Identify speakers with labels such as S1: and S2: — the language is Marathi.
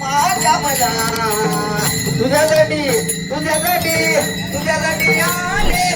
S1: माझ्या मना तुझ्यासाठी तुझ्यासाठी तुझ्यासाठी आले.